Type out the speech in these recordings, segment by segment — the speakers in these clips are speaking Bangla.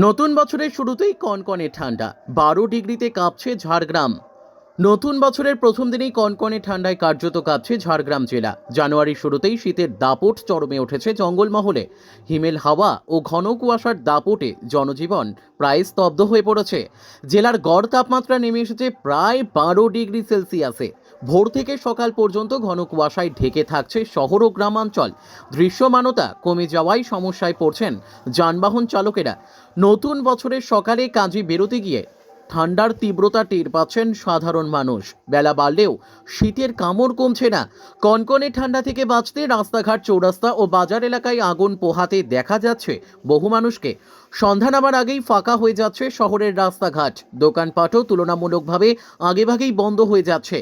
নতুন বছরের শুরুতেই কনকনে ঠান্ডা, বারো ডিগ্রিতে কাঁপছে ঝাড়গ্রাম। নতুন বছরের প্রথম দিনেই কনকনে ঠান্ডায় কার্যত কাঁপছে ঝাড়গ্রাম জেলা। জানুয়ারির শুরুতেই শীতের দাপট চরমে উঠেছে জঙ্গলমহলে। হিমেল হাওয়া ও ঘন কুয়াশার দাপটে জনজীবন প্রায় স্তব্ধ হয়ে পড়েছে। জেলার গড় তাপমাত্রা নেমে এসেছে প্রায় বারো ডিগ্রি সেলসিয়াসে। ভোর থেকে সকাল পর্যন্ত ঘন কুয়াশায় ঢেকে থাকছে শহর ও গ্রামাঞ্চল। দৃশ্যমানতা কমে যাওয়ায় সমস্যায় পড়ছেন যানবাহন চালকেরা। নতুন বছরের সকালে কাজে বেরোতে গিয়ে ঠান্ডার তীব্রতা টের পাচ্ছেন সাধারণ মানুষ। বেলা বাড়লেও শীতের কামড় কমছে না। কনকনে ঠান্ডা থেকে বাঁচতে রাস্তাঘাট, চৌরাস্তা ও বাজার এলাকায় আগুন পোহাতে দেখা যাচ্ছে বহু মানুষকে। সন্ধ্যা নামার আগেই ফাঁকা হয়ে যাচ্ছে শহরের রাস্তাঘাট। দোকানপাটও তুলনামূলকভাবে আগেভাগেই বন্ধ হয়ে যাচ্ছে।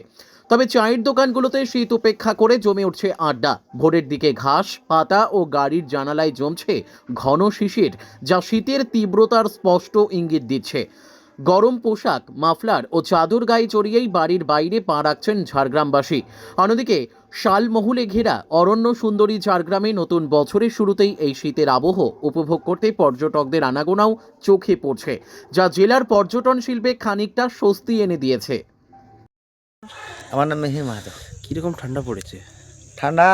তবে চায়ের দোকানগুলোতে শীত উপেক্ষা করে জমে উঠছে আড্ডা। ভোরের দিকে ঘাস, পাতা ও গাড়ির জানালায় জমছে ঘন শিশির, যা শীতের তীব্রতার স্পষ্ট ইঙ্গিত দিচ্ছে। গরম পোশাক, মাফলার ও চাদর গায়ে চড়িয়েই বাড়ির বাইরে পা রাখছেন ঝাড়গ্রামবাসী। অন্যদিকে, শালমহলে ঘেরা অরণ্য সুন্দরী ঝাড়গ্রামে নতুন বছরের শুরুতেই এই শীতের আবহ উপভোগ করতে পর্যটকদের আনাগোনাও চোখে পড়ছে, যা জেলার পর্যটন শিল্পে খানিকটা স্বস্তি এনে দিয়েছে। আমার নাম মেহির মাহাতো। কীরকম ঠান্ডা পড়েছে? ঠান্ডা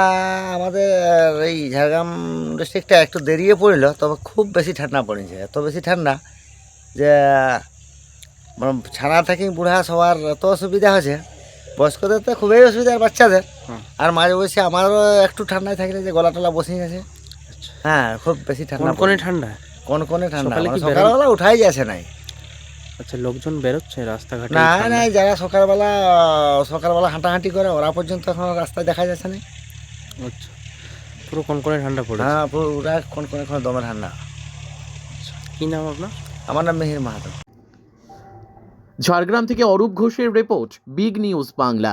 আমাদের এই ঝাড়গ্রাম ডিস্ট্রিক্টটা একটু দেরিয়ে পড়ল তবে খুব বেশি ঠান্ডা পড়েছে। এত বেশি ঠান্ডা যে মানে ছানা থেকে বুড়া সবার এত অসুবিধা হয়েছে। বয়স্কদের তো খুবই অসুবিধা আর বাচ্চাদের। আর মাঝে বসে আমারও একটু ঠান্ডায় থাকলে যে গলা টলা বসে গেছে। আচ্ছা। হ্যাঁ খুব বেশি ঠান্ডা কনকনে ঠান্ডা? কনকনে ঠান্ডা? সকালে মানে? সকালবেলা উঠাই যাচ্ছে নাই। আচ্ছা লোকজন বেরোচ্ছে রাস্তাঘাটে? না না যারা সকালবেলা সকালবেলা হাঁটাহাঁটি করে ওরা পর্যন্ত এখন রাস্তায় দেখা যাচ্ছে না। আচ্ছা পুরো কনকনে ঠান্ডা পড়ে হ্যাঁ পুরো ওরা কোন কোন কোন দমে ঠান্ডা। কি নাম আপনার? আমার নাম মেহের মাহাতো। ঝাড়গ্রাম থেকে অরূপ ঘোষের রিপোর্ট বিগ নিউজ বাংলা।